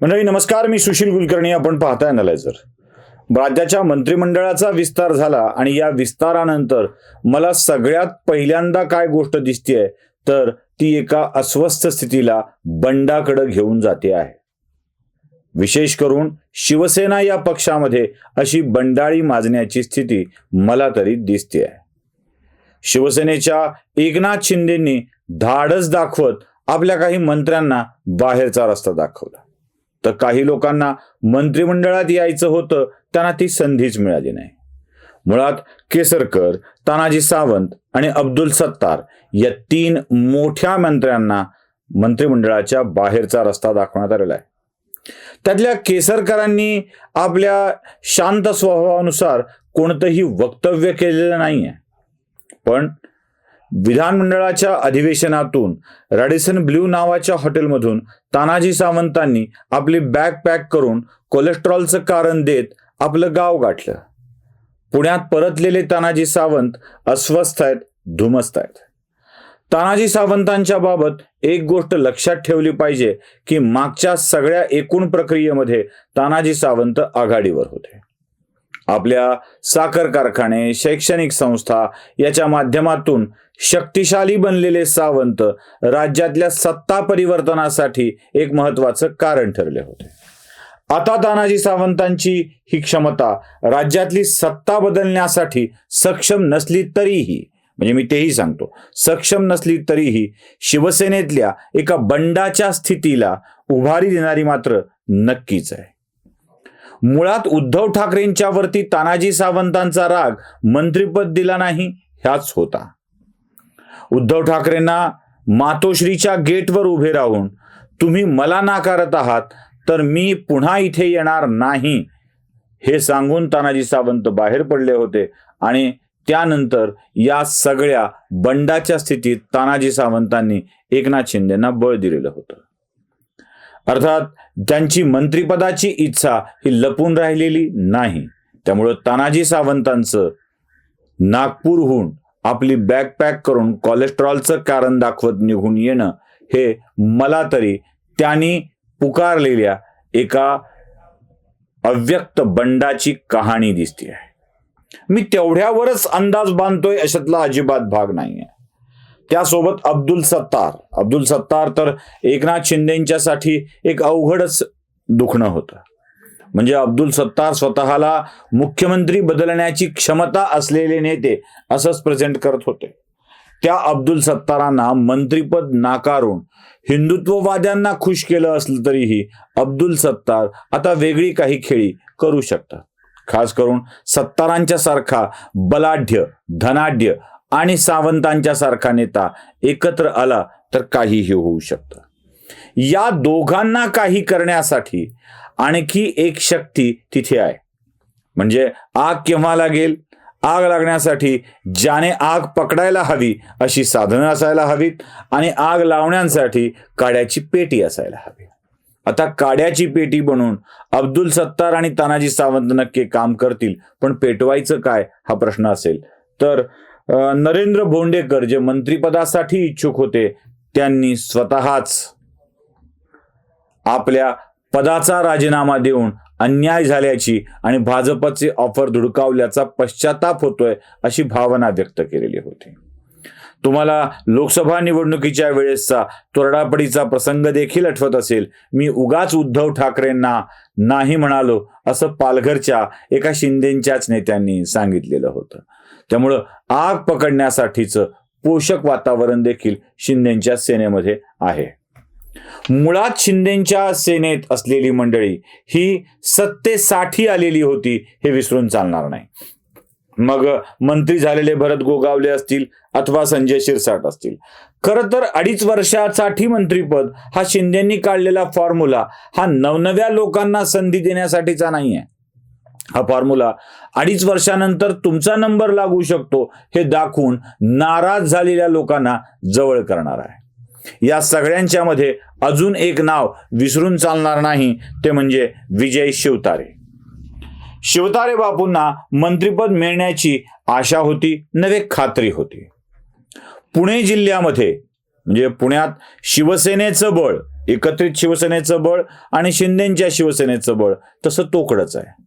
मंडळी नमस्कार. मी सुशील कुलकर्णी. आपण पाहताय अनालायझर राज्याच्या मंत्रिमंडळाचा विस्तार झाला आणि या विस्तारानंतर मला सगळ्यात पहिल्यांदा काय गोष्ट दिसतेय तर ती एका अस्वस्थ स्थितीला बंडाकडे घेऊन जाते आहे. विशेष करून शिवसेना या पक्षामध्ये अशी बंडाळी माजण्याची स्थिती मला तरी दिसते आहे शिवसेनेच्या एकनाथ शिंदेंनी धाडस दाखवत आपल्या काही मंत्र्यांना बाहेरचा रस्ता दाखवला. तर काही लोकांना मंत्रिमंडळात यायचं होतं त्यांना ती संधीच मिळाली नाही. मुळात केसरकर तानाजी सावंत आणि अब्दुल सत्तार या तीन मोठ्या मंत्र्यांना मंत्रिमंडळाच्या बाहेरचा रस्ता दाखवण्यात आलेला आहे. त्यातल्या केसरकरांनी आपल्या शांत स्वभावानुसार कोणतंही वक्तव्य केलेलं नाहीये. पण विधानमंडळाच्या अधिवेशनातून रॅडिसन ब्ल्यू नावाच्या हॉटेलमधून तानाजी सावंतांनी आपली बॅग पॅक करून कोलेस्ट्रॉलचं कारण देत आपलं गाव गाठलं. पुण्यात परतलेले तानाजी सावंत अस्वस्थ आहेत धुमस्त आहेत. तानाजी सावंतांच्या बाबत एक गोष्ट लक्षात ठेवली पाहिजे की मागच्या सगळ्या एकूण प्रक्रियेमध्ये तानाजी सावंत आघाडीवर होते. आपल्या साखर कारखाने शैक्षणिक संस्था याच्या माध्यमातून शक्तिशाली बनलेले सावंत राज्यातल्या सत्ता परिवर्तनासाठी एक महत्वाचं कारण ठरले होते. आता तानाजी सावंतांची ही क्षमता राज्यातली सत्ता बदलण्यासाठी सक्षम नसली तरीही म्हणजे मी तेही सांगतो सक्षम नसली तरीही शिवसेनेतल्या एका बंडाच्या स्थितीला उभारी देणारी मात्र नक्कीच आहे. मुळात उद्धव ठाकरेंच्या वरती तानाजी सावंतांचा राग मंत्रिपद दिला नाही ह्याच होता. उद्धव ठाकरेंना मातोश्रीच्या गेटवर उभे राहून तुम्ही मला नाकारत आहात तर मी पुन्हा इथे येणार नाही. हे सांगून तानाजी सावंत बाहेर पडले होते आणि त्यानंतर या सगळ्या बंडाच्या स्थितीत तानाजी सावंतांनी एकनाथ शिंदेना बळ दिलेलं होतं. अर्थात त्यांची मंत्रिपदाची इच्छा ही लपून राहिलेली नाही. त्यामुळं तानाजी सावंतांचं नागपूरहून आपली बॅग पॅक करून कोलेस्ट्रॉलचं कारण दाखवत निघून येणं हे मला तरी त्यांनी पुकारलेल्या एका अव्यक्त बंडाची कहाणी दिसते आहे मी तेवढ्यावरच अंदाज बांधतोय अशातला अजिबात भाग नाहीये. त्यासोबत अब्दुल सत्तार अब्दुल सत्तार तर एकनाथ शिंदेच्यासाठी एक अवघडच दुखणं होतं. म्हणजे अब्दुल सत्तार स्वतःला मुख्यमंत्री बदलण्याची क्षमता असलेले नेते असंच प्रेझेंट करत होते. त्या अब्दुल सत्तारांना मंत्रीपद नाकारून हिंदुत्ववाद्यांना खुश केलं असलं तरीही अब्दुल सत्तार आता वेगळी काही खेळी करू शकतात. खास करून सत्तारांच्या सारखा बलाढ्य धनाढ्य आणि सावंतांच्या सारखा नेता एकत्र आला तर काहीही होऊ शकतं. या दोघांना काही करण्यासाठी आणखी एक शक्ती तिथे आहे. म्हणजे आग केव्हा लागेल? आग लागण्यासाठी ज्याने आग पकडायला हवी अशी साधनं असायला हवीत आणि आग लावण्यासाठी काड्याची पेटी असायला हवी. आता काड्याची पेटी बनवून अब्दुल सत्तार आणि तानाजी सावंत नक्की काम करतील पण पेटवायचं काय हा प्रश्न असेल. तर नरेंद्र भोंडेकर जे मंत्रिपदासाठी इच्छुक होते त्यांनी स्वतःच आपल्या पदाचा राजीनामा देऊन अन्याय झाल्याची आणि भाजपचे ऑफर धुडकावल्याचा पश्चाताप होतोय अशी भावना व्यक्त केलेली होती. तुम्हाला लोकसभा निवडणुकीच्या वेळेसचा तोरडापडीचा प्रसंग देखील आठवत असेल मी उगाच उद्धव ठाकरेंना नाही म्हणालो असं पालघरच्या एका शिंदेच्याच नेत्यांनी सांगितलेलं होतं. त्यामुळं आग पकडण्यासाठीचं पोषक वातावरण देखील शिंदेच्या सेनेमध्ये आहे. मुळात शिंदेच्या सेनेत असलेली मंडळी ही सत्तेसाठी आलेली होती हे विसरून चालणार नाही. मग मंत्री झालेले भरत गोगावले असतील अथवा संजय शिरसाट असतील. खरं तर अडीच वर्षासाठी मंत्रीपद हा शिंदेनी काढलेला फॉर्म्युला हा नवनव्या लोकांना संधी देण्यासाठीचा नाही आहे हा फॉर्म्युला अडीच वर्षानंतर तुमचा नंबर लागू शकतो हे दाखवून नाराज झालेल्या लोकांना जवळ करणार आहे. या सगळ्यांच्या मध्ये अजून एक नाव विसरून चालणार नाही ते म्हणजे विजय शिवतारे. शिवतारे बापूंना मंत्रिपद मिळण्याची आशा होती नवे खात्री होती. पुणे जिल्ह्यामध्ये म्हणजे पुण्यात शिवसेनेचं बळ एकत्रित शिवसेनेचं बळ आणि शिंदेच्या शिवसेनेचं बळ तसं तोकडच आहे.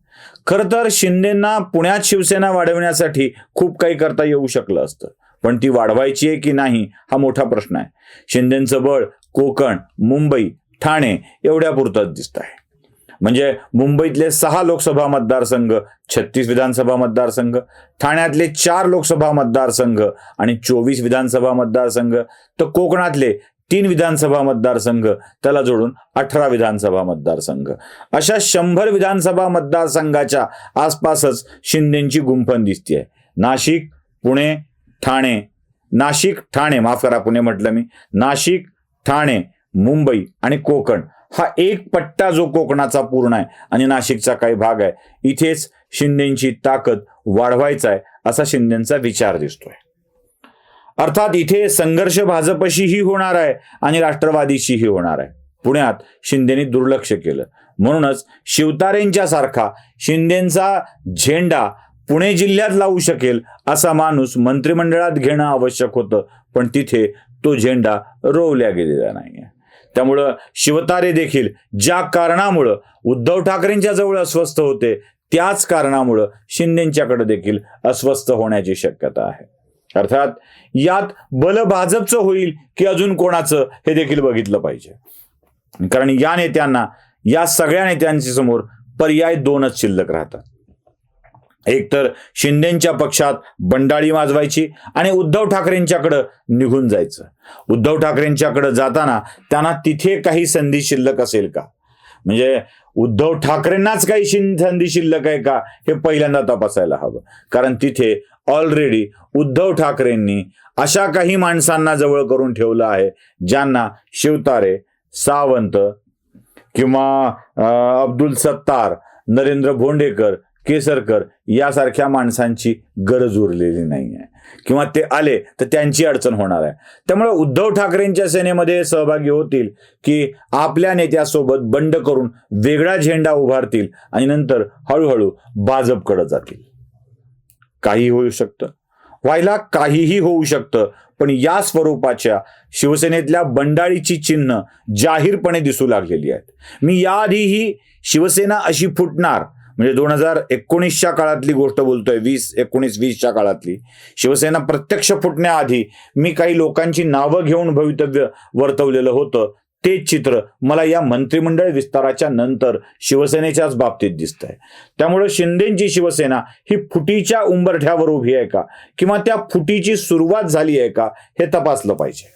खरं तर शिंदेंना पुण्यात शिवसेना वाढवण्यासाठी खूप काही करता येऊ शकलं असतं. पण ती वाढवायची आहे की नाही हा मोठा प्रश्न आहे. शिंदेचं बळ कोकण मुंबई ठाणे एवढ्यापुरतंच दिसत आहे. म्हणजे मुंबईतले सहा लोकसभा मतदारसंघ छत्तीस विधानसभा मतदारसंघ ठाण्यातले चार लोकसभा मतदारसंघ आणि चोवीस विधानसभा मतदारसंघ तर कोकणातले तीन विधानसभा मतदारसंघ त्याला जोडून अठरा विधानसभा मतदारसंघ. अशा शंभर विधानसभा मतदारसंघाच्या आसपासच शिंदेची गुंफण दिसते नाशिक पुणे ठाणे नाशिक ठाणे माफ करा पुणे म्हटलं मी. नाशिक ठाणे मुंबई आणि कोकण. हा एक पट्टा जो कोकणाचा पूर्ण आहे आणि नाशिकचा काही भाग आहे इथेच शिंदेची ताकद वाढवायचा आहे असा शिंदेचा विचार दिसतोय. अर्थात इथे संघर्ष भाजपशीही होणार आहे आणि राष्ट्रवादीशीही होणार आहे. पुण्यात शिंदेनी दुर्लक्ष केलं. म्हणूनच शिवतारेंच्या सारखा शिंदेचा झेंडा पुणे जिल्ह्यात लावू शकेल असा माणूस मंत्रिमंडळात घेणं आवश्यक होतं पण तिथे तो झेंडा रोवल्या गेलेला नाहीये. त्यामुळं शिवतारे देखील ज्या कारणामुळं उद्धव ठाकरेंच्या जवळ अस्वस्थ होते त्याच कारणामुळं शिंदेच्याकडे देखील अस्वस्थ होण्याची शक्यता आहे. अर्थात यात बल भाजपचं होईल की अजून कोणाचं हे देखील बघितलं पाहिजे. कारण या नेत्यांना या सगळ्या नेत्यांच्या समोर पर्याय दोनच शिल्लक राहतात. एक तर शिंदेच्या पक्षात बंडाळी वाजवायची आणि उद्धव ठाकरेंच्याकडं निघून जायचं. उद्धव ठाकरेंच्याकडं जाताना त्यांना तिथे काही संधी शिल्लक असेल का? म्हणजे उद्धव ठाकरेंनाच काही शिं संधी शिल्लक आहे का? हे पहिल्यांदा तपासायला हवं. कारण तिथे ऑलरेडी उद्धव ठाकरेंनी अशा काही माणसांना जवळ करून ठेवलं आहे ज्यांना शिवतारे सावंत किंवा अब्दुल सत्तार नरेंद्र भोंडेकर केसरकर यासारख्या माणसांची गरज उरलेली नाही आहे किंवा ते आले तर त्यांची अडचण होणार आहे. त्यामुळे उद्धव ठाकरेंच्या सेनेमध्ये सहभागी होतील की आपल्या नेत्यासोबत बंड करून वेगळा झेंडा उभारतील आणि नंतर हळूहळू भाजपकडे जातील. काही होऊ शकतं. व्हायला काहीही होऊ शकतं पण या स्वरूपाच्या शिवसेनेतल्या बंडाळीची चिन्ह जाहीरपणे दिसू लागलेली आहेत. मी याआधीही शिवसेना अशी फुटणार म्हणजे दोन हजार एकोणीसच्या काळातली गोष्ट बोलतोय वीस एकोणीस वीसच्या काळातली. शिवसेना प्रत्यक्ष फुटण्याआधी मी काही लोकांची नावं घेऊन भवितव्य वर्तवलेलं होतं ते चित्र मला या मंत्रिमंडळ विस्ताराच्या नंतर शिवसेनेच्याच बाबतीत दिसत आहे त्यामुळे शिंदेची शिवसेना ही फुटीच्या उंबरठ्यावर उभी आहे का? किंवा त्या फुटीची सुरुवात झाली आहे का? हे तपासलं पाहिजे.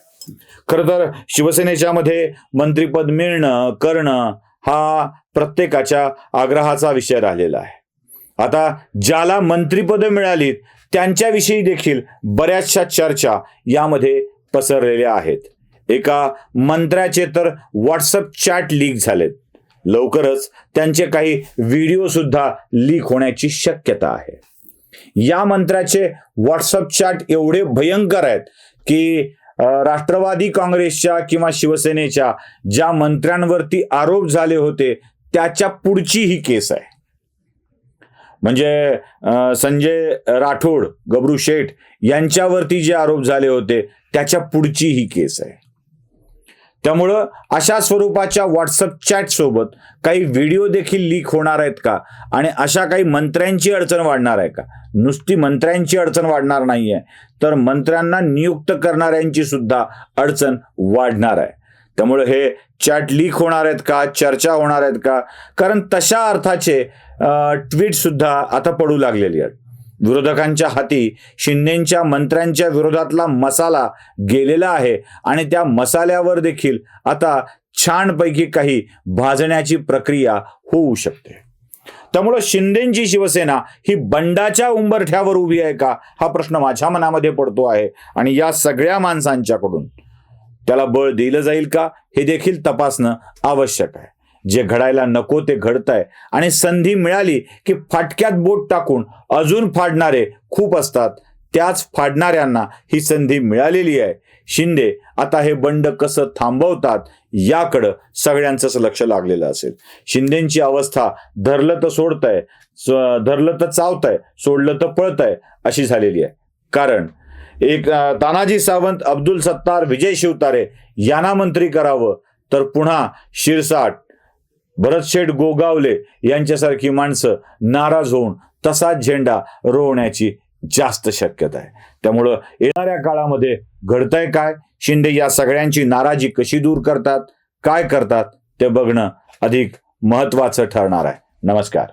खरं तर शिवसेनेच्या मध्ये मंत्रिपद मिळणं करणं हा प्रत्येकाच्या आग्रहाचा विषय राहिलेला आहे. आता ज्याला मंत्रिपदं मिळालीत त्यांच्याविषयी देखील बऱ्याचशा चर्चा यामध्ये पसरलेल्या आहेत. एका मंत्र्याचे तर व्हॉट्सअप चॅट लीक झालेत. लवकरच त्यांचे काही व्हिडिओ सुद्धा लीक होण्याची शक्यता आहे. या मंत्र्याचे व्हॉट्सअप चॅट एवढे भयंकर आहेत की राष्ट्रवादी काँग्रेसच्या किंवा शिवसेनेच्या ज्या मंत्र्यांवरती आरोप झाले होते त्याच्या पुढची ही केस आहे. म्हणजे संजय राठोड गबरू शेठ यांच्यावरती जे आरोप झाले होते त्याच्या पुढची ही केस आहे. त्यामुळं अशा स्वरूपाच्या व्हॉट्सअप चॅट सोबत काही व्हिडिओ देखील लीक होणार आहेत का? आणि अशा काही मंत्र्यांची अडचण वाढणार आहे का? नुसती मंत्र्यांची अडचण वाढणार नाहीये तर मंत्र्यांना नियुक्त करणाऱ्यांची सुद्धा अडचण वाढणार आहे. त्यामुळे हे चॅट लीक होणार आहेत का? चर्चा होणार आहेत का? कारण तशा अर्थाचे ट्विट सुद्धा आता पडू लागलेली आहेत. विरोधकांच्या हाती शिंदेच्या मंत्र्यांच्या विरोधातला मसाला गेलेला आहे. आणि त्या मसाल्यावर देखील आता छानपैकी काही भाजण्याची प्रक्रिया होऊ शकते. त्यामुळं शिंदेची शिवसेना ही बंडाच्या उंबरठ्यावर उभी आहे का हा प्रश्न माझ्या मनामध्ये पडतो आहे. आणि या सगळ्या माणसांच्याकडून त्याला बळ दिलं जाईल का हे देखील तपासणं आवश्यक आहे. जे घडायला नको ते घडतंय. आणि संधी मिळाली की फाटक्यात बोट टाकून अजून फाडणारे खूप असतात. त्याच फाडणाऱ्यांना ही संधी मिळालेली आहे. शिंदे आता हे बंड कसं थांबवतात याकडं सगळ्यांचंच लक्ष लागलेलं असेल. शिंदेची अवस्था धरलं तर सोडतंय स- धरलं तर चावतंय सोडलं तर पळतंय अशी झालेली आहे. कारण एक तानाजी सावंत अब्दुल सत्तार विजय शिवतारे यांना मंत्री करावं तर पुन्हा शिरसाट भरतशेठ गोगावले यांच्यासारखी माणसं नाराज होऊन तसाच झेंडा रोवण्याची जास्त शक्यता आहे. त्यामुळं येणाऱ्या काळामध्ये घडतंय काय? शिंदे या सगळ्यांची नाराजी कशी दूर करतात? काय करतात? ते बघणं अधिक महत्वाचं ठरणार आहे. नमस्कार.